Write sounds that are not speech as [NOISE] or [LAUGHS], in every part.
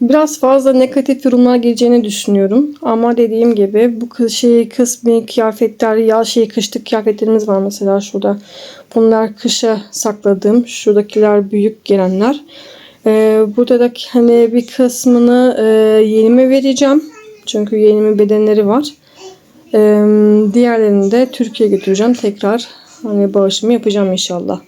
Biraz fazla negatif yorumlar geleceğini düşünüyorum. Ama dediğim gibi bu şey kısmi kıyafetler, ya şey kışlık kıyafetlerimiz var mesela şurada. Bunlar kışa sakladığım. Şuradakiler büyük gelenler. Ee, burada da hani bir kısmını e, yeğenime vereceğim. Çünkü yeğenimin bedenleri var. Ee, diğerlerini de Türkiye'ye götüreceğim. Tekrar hani bağışımı yapacağım inşallah.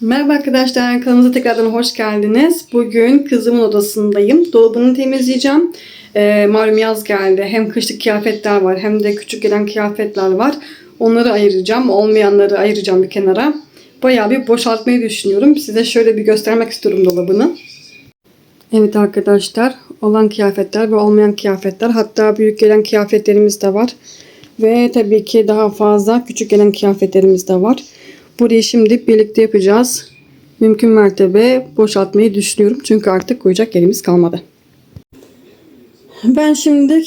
Merhaba arkadaşlar, kanalımıza tekrardan hoş geldiniz. Bugün kızımın odasındayım. Dolabını temizleyeceğim. Ee, malum yaz geldi. Hem kışlık kıyafetler var hem de küçük gelen kıyafetler var. Onları ayıracağım. Olmayanları ayıracağım bir kenara. Bayağı bir boşaltmayı düşünüyorum. Size şöyle bir göstermek istiyorum dolabını. Evet arkadaşlar, olan kıyafetler ve olmayan kıyafetler. Hatta büyük gelen kıyafetlerimiz de var. Ve tabii ki daha fazla küçük gelen kıyafetlerimiz de var. Burayı şimdi birlikte yapacağız. Mümkün mertebe boşaltmayı düşünüyorum. Çünkü artık koyacak yerimiz kalmadı. Ben şimdi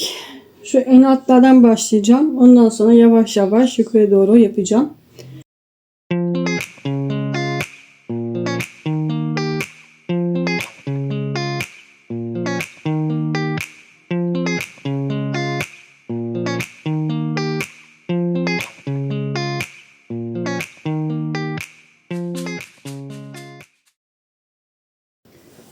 şu en altlardan başlayacağım. Ondan sonra yavaş yavaş yukarı doğru yapacağım.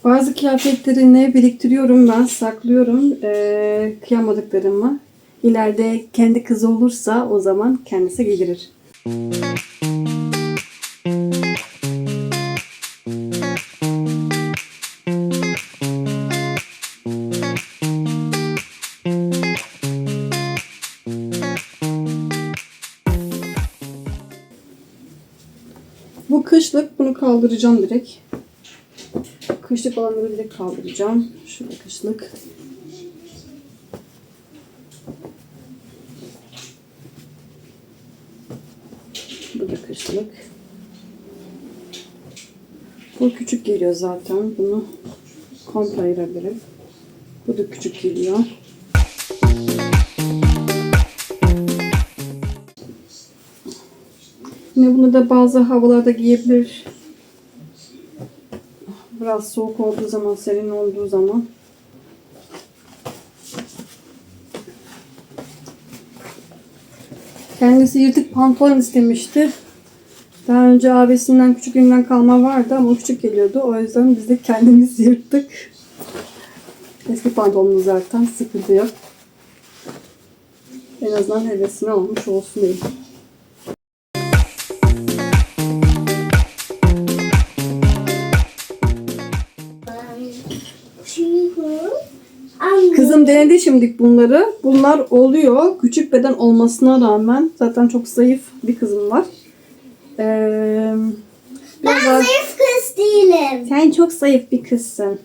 Bazı kıyafetlerini biriktiriyorum ben, saklıyorum eee, kıyamadıklarımı. İleride kendi kızı olursa o zaman kendisi giydirir. Bu kışlık bunu kaldıracağım direkt. Kışlık olanları direkt kaldıracağım. Şurada kışlık. Bu da kışlık. Bu küçük geliyor zaten. Bunu komple ayırabilirim. Bu da küçük geliyor. Yine bunu da bazı havalarda giyebilir. Biraz soğuk olduğu zaman, serin olduğu zaman. Kendisi yırtık pantolon istemişti. Daha önce abisinden küçüklüğünden kalma vardı ama küçük geliyordu. O yüzden biz de kendimiz [LAUGHS] yırttık. Eski pantolonumuz zaten sıkıntı yok. En azından hevesini almış olsun diye. Kızım denedi şimdi bunları. Bunlar oluyor. Küçük beden olmasına rağmen zaten çok zayıf bir kızım var. Ee, Ben zayıf kız değilim. Sen çok zayıf bir kızsın.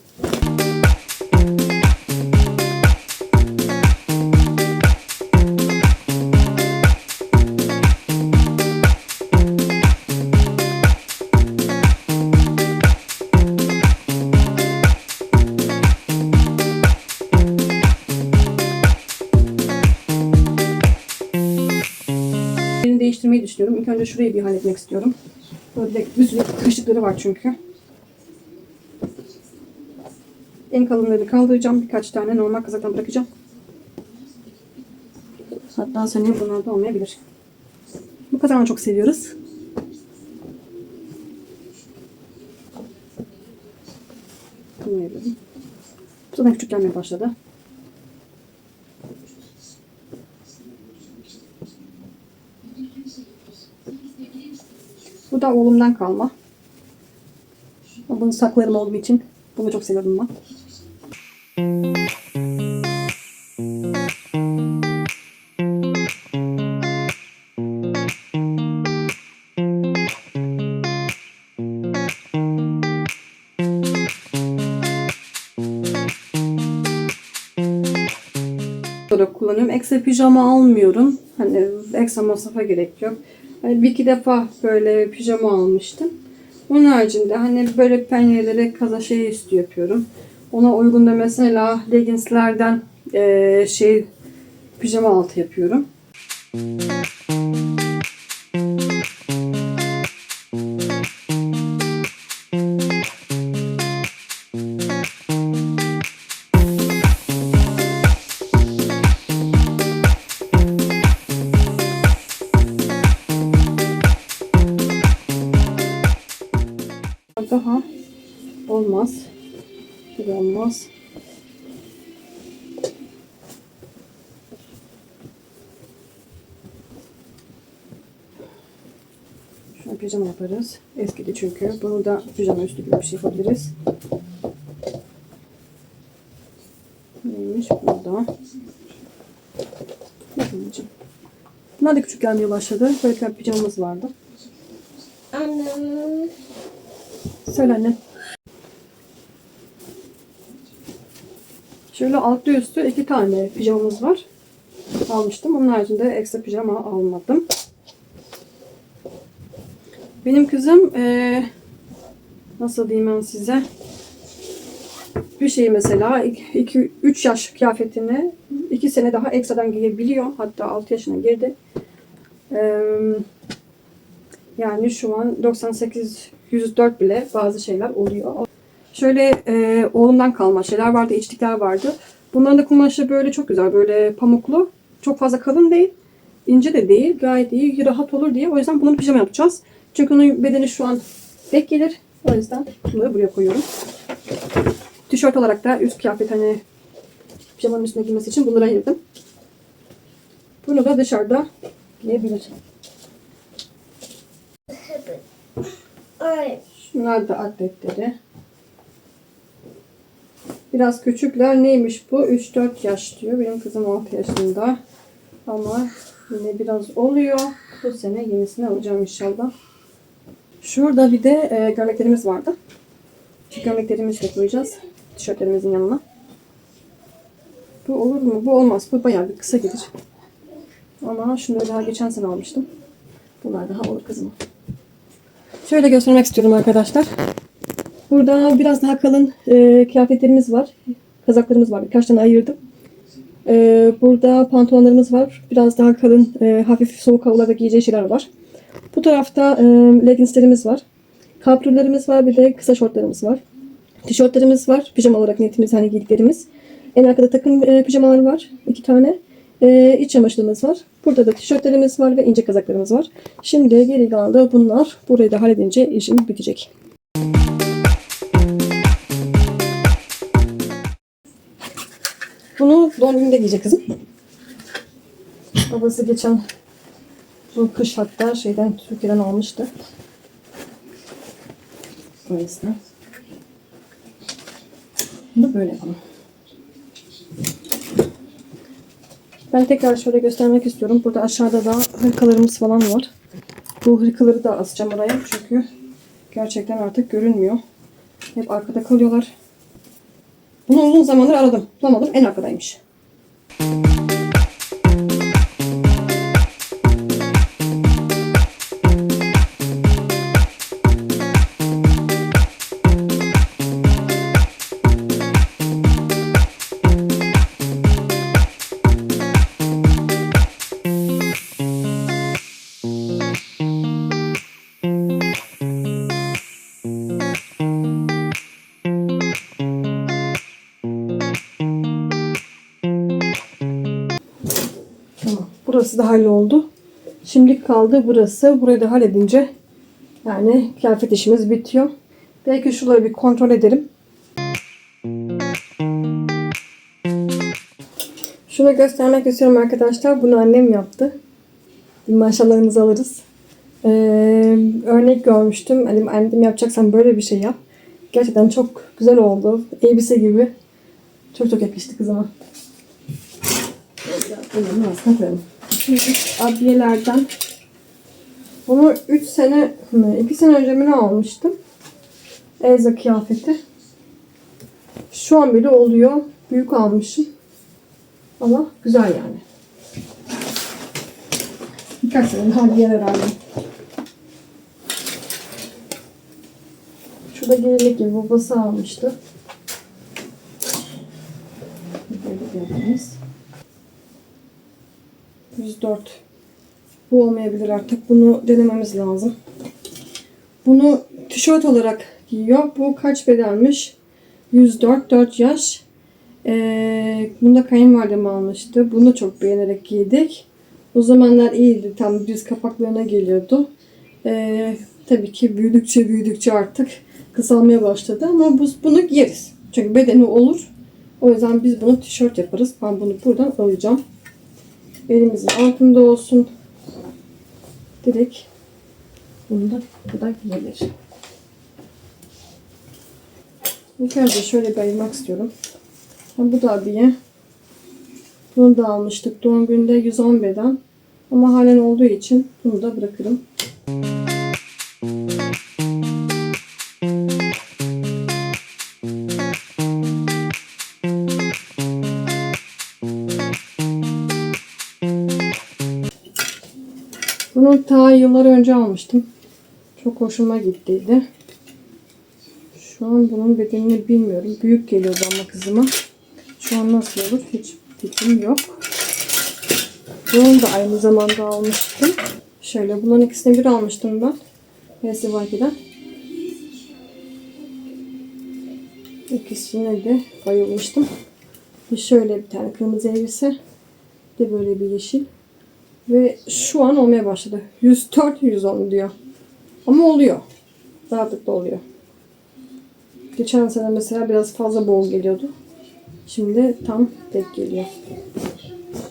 Düşünüyorum. İlk önce şurayı bir halletmek istiyorum. Böyle bir sürü kışlıkları var çünkü. En kalınları kaldıracağım. Birkaç tane normal kazaktan bırakacağım. Hatta seneye bunlar da olmayabilir. Bu kazanı çok seviyoruz. Bunu yapıyorum. Bu zaten küçük başladı. Da oğlumdan kalma. Bunu saklarım oğlum için. Bunu çok seviyorum ben. kullanıyorum. Ekstra pijama almıyorum. Hani ekstra masrafa gerek yok. Hani bir iki defa böyle pijama almıştım. Onun haricinde hani böyle penyeleri kaza şey üstü yapıyorum. Ona uygun da mesela leggingslerden eee, şey pijama altı yapıyorum. Da olmaz. Şuna pijama yaparız. Eskidi çünkü. Bunu da pijama üstü gibi bir şey yapabiliriz. Neymiş burada? Bakın. Bunlar da küçük gelmeye başladı. Böyle bir pijamamız vardı. Annem. Söyle anne. Şöyle altlı üstü iki tane pijamamız var. Almıştım. Onun haricinde ekstra pijama almadım. Benim kızım eee, nasıl diyeyim ben size bir şey mesela 2-3 yaş kıyafetini 2 sene daha ekstradan giyebiliyor. Hatta 6 yaşına girdi. Eee yani şu an 98 104 bile bazı şeyler oluyor. Şöyle e, oğlumdan kalma şeyler vardı, içlikler vardı. Bunların da kumaşı böyle çok güzel, böyle pamuklu. Çok fazla kalın değil, ince de değil, gayet iyi, rahat olur diye. O yüzden bunu pijama yapacağız. Çünkü onun bedeni şu an pek gelir. O yüzden bunları buraya koyuyorum. Tişört olarak da üst kıyafet hani pijamanın üstüne giymesi için bunları ayırdım. Bunu da dışarıda giyebilir. Şunlar da atletleri. Biraz küçükler. Neymiş bu? 3-4 yaş diyor. Benim kızım 6 yaşında. Ama yine biraz oluyor. Bu sene yenisini alacağım inşallah. Şurada bir de e, gömleklerimiz vardı. Şu gömleklerimizi de koyacağız. Tişörtlerimizin yanına. Bu olur mu? Bu olmaz. Bu bayağı bir kısa gelir. Ama şunları daha geçen sene almıştım. Bunlar daha olur kızıma. Şöyle göstermek istiyorum arkadaşlar. Burada biraz daha kalın e, kıyafetlerimiz var. Kazaklarımız var. Birkaç tane ayırdım. E, burada pantolonlarımız var. Biraz daha kalın, e, hafif soğuk havalarda giyeceği şeyler var. Bu tarafta e, leggingslerimiz var. Kaprollerimiz var. Bir de kısa şortlarımız var. Tişörtlerimiz var. Pijama olarak niyetimiz hani giydiklerimiz. En arkada takım e, pijamalar var. iki tane. E, iç çamaşırımız var. Burada da tişörtlerimiz var ve ince kazaklarımız var. Şimdi geri kalan bunlar. Burayı da halledince işim bitecek. Bunu doğum gününde giyecek kızım. Babası geçen bu kış hatta şeyden Türkiye'den almıştı. Yüzden. Bunu böyle yapalım. Ben tekrar şöyle göstermek istiyorum. Burada aşağıda da hırkalarımız falan var. Bu hırkaları da asacağım oraya çünkü gerçekten artık görünmüyor. Hep arkada kalıyorlar. Bunu uzun zamandır aradım. Bulamadım. En arkadaymış. Burası da halloldu. Şimdi kaldı burası. Burayı da halledince yani kıyafet işimiz bitiyor. Belki şuraları bir kontrol edelim. Şunu göstermek istiyorum arkadaşlar. Bunu annem yaptı. Maşallahınızı alırız. Ee, örnek görmüştüm. Hani annem yapacaksan böyle bir şey yap. Gerçekten çok güzel oldu. Elbise gibi. Çok çok yakıştı kızıma. Aslında koyalım. Şimdi adliyelerden bunu 3 sene mi, 2 sene önce mi ne almıştım? Elza kıyafeti. Şu an bile oluyor. Büyük almışım. Ama güzel yani. Birkaç sene adliyeler herhalde. Şurada gelinlik gibi babası almıştı. Böyle gördüğünüz. 104. Bu olmayabilir artık. Bunu denememiz lazım. Bunu tişört olarak giyiyor. Bu kaç bedelmiş? 104. 4 yaş. Ee, bunu da kayınvalidem almıştı. Bunu çok beğenerek giydik. O zamanlar iyiydi. Tam düz kapaklarına geliyordu. Ee, tabii ki büyüdükçe büyüdükçe artık kısalmaya başladı ama biz bunu giyeriz. Çünkü bedeni olur. O yüzden biz bunu tişört yaparız. Ben bunu buradan alacağım. Elimizin altında olsun. Direkt bunu da buradan giyilir. İlk önce şöyle bir ayırmak istiyorum. Bu da abiye. Bunu da almıştık doğum gününde 111'den. Ama halen olduğu için bunu da bırakırım. Ta yıllar önce almıştım. Çok hoşuma gittiydi. Şu an bunun bedenini bilmiyorum. Büyük geliyordu ama kızıma. Şu an nasıl olur hiç fikrim yok. Bunu da aynı zamanda almıştım. Şöyle bunların ikisini bir almıştım ben. Festival'den. İkisine de bayılmıştım. Bir şöyle bir tane kırmızı elbise. Bir de böyle bir yeşil. Ve şu an olmaya başladı. 104 110 diyor. Ama oluyor. Rahatlıkla oluyor. Geçen sene mesela biraz fazla bol geliyordu. Şimdi tam tek geliyor.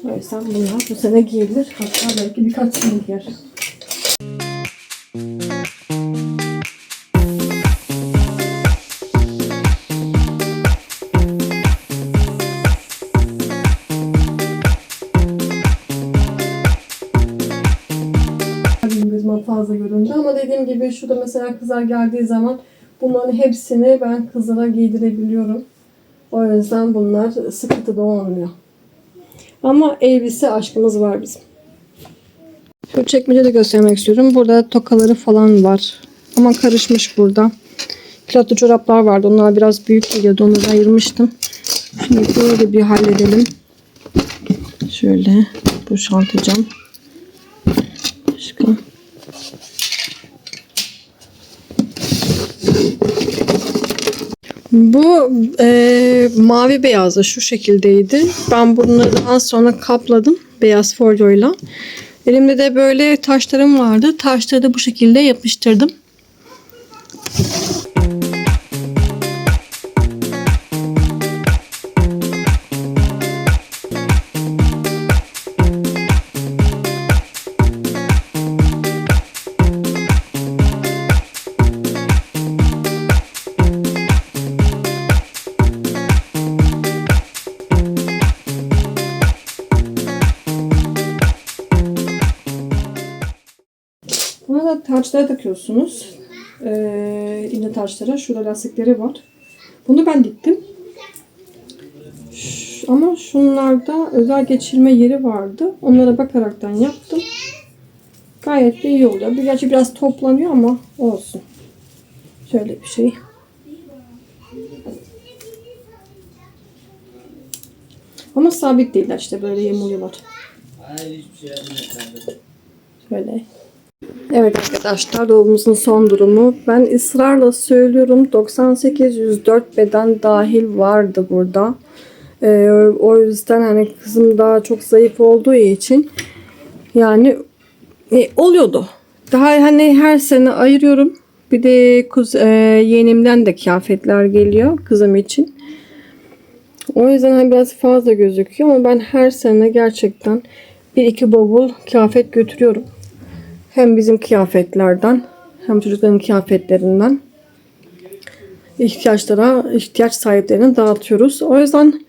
O yüzden bunlar bu sene giyilir. Hatta belki birkaç sene giyer. Şurada mesela kızlar geldiği zaman bunların hepsini ben kızlara giydirebiliyorum. O yüzden bunlar sıkıntı da olmuyor. Ama elbise aşkımız var bizim. Şu çekmece de göstermek istiyorum. Burada tokaları falan var. Ama karışmış burada. Kilotlu çoraplar vardı. Onlar biraz büyük geliyordu. Onları ayırmıştım. Şimdi böyle bir halledelim. Şöyle boşaltacağım. Başka. Bu e, mavi beyazdı. Şu şekildeydi. Ben bunları daha sonra kapladım. Beyaz folyoyla. Elimde de böyle taşlarım vardı. Taşları da bu şekilde yapıştırdım. Taçlara takıyorsunuz. Ee, iğne taçlara. Şurada lastikleri var. Bunu ben diktim. Ş- Ama şunlarda özel geçirme yeri vardı. Onlara bakaraktan yaptım. Gayet de iyi oluyor. Bir- Gerçi biraz toplanıyor ama olsun. Şöyle bir şey. Ama sabit değiller işte böyle yamuluyorlar. Şöyle. Evet arkadaşlar dolabımızın son durumu. Ben ısrarla söylüyorum 98-104 beden dahil vardı burada. Ee, o yüzden hani kızım daha çok zayıf olduğu için yani e, oluyordu. Daha hani her sene ayırıyorum. Bir de kuz, e, yeğenimden de kıyafetler geliyor kızım için. O yüzden hani biraz fazla gözüküyor ama ben her sene gerçekten bir iki bavul kıyafet götürüyorum. Hem bizim kıyafetlerden hem çocukların kıyafetlerinden ihtiyaçlara, ihtiyaç sahiplerine dağıtıyoruz. O yüzden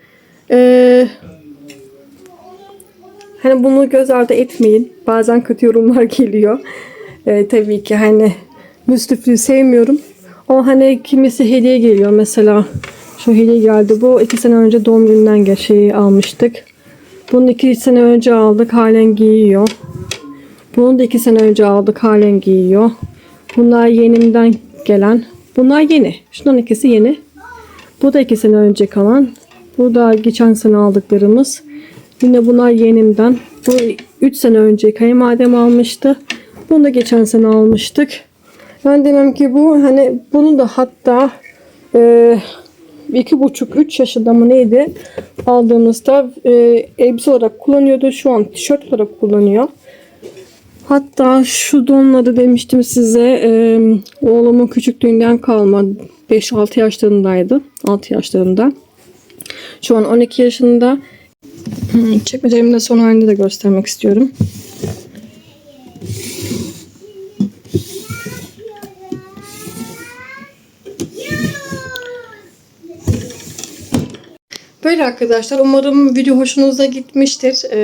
eee hani bunu göz ardı etmeyin. Bazen kötü yorumlar [LAUGHS] geliyor. Eee, tabii ki hani müslüflüğü sevmiyorum. Ama hani kimisi hediye geliyor. Mesela şu hediye geldi. Bu iki sene önce doğum gününden şeyi almıştık. Bunu iki sene önce aldık. Halen giyiyor. Bunu da iki sene önce aldık. Halen giyiyor. Bunlar yenimden gelen. Bunlar yeni. Şundan ikisi yeni. Bu da iki sene önce kalan. Bu da geçen sene aldıklarımız. Yine bunlar yenimden. Bu üç sene önce kayınvalidem almıştı. Bunu da geçen sene almıştık. Ben demem ki bu hani bunu da hatta e, iki buçuk üç yaşında mı neydi aldığımızda e, elbise olarak kullanıyordu. Şu an tişört olarak kullanıyor. Hatta şu donları demiştim size. e, oğlumun küçüklüğünden kalma. 5-6 yaşlarındaydı. 6 yaşlarında. Şu an 12 yaşında. Çekmecelerimde de son halinde de göstermek istiyorum. Böyle arkadaşlar. Umarım video hoşunuza gitmiştir. Ee,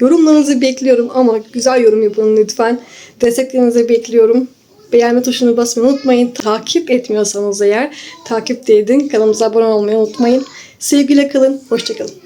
yorumlarınızı bekliyorum ama güzel yorum yapın lütfen. Desteklerinizi bekliyorum. Beğenme tuşunu basmayı unutmayın. Takip etmiyorsanız eğer takip edin. Kanalımıza abone olmayı unutmayın. Sevgiyle kalın. Hoşçakalın.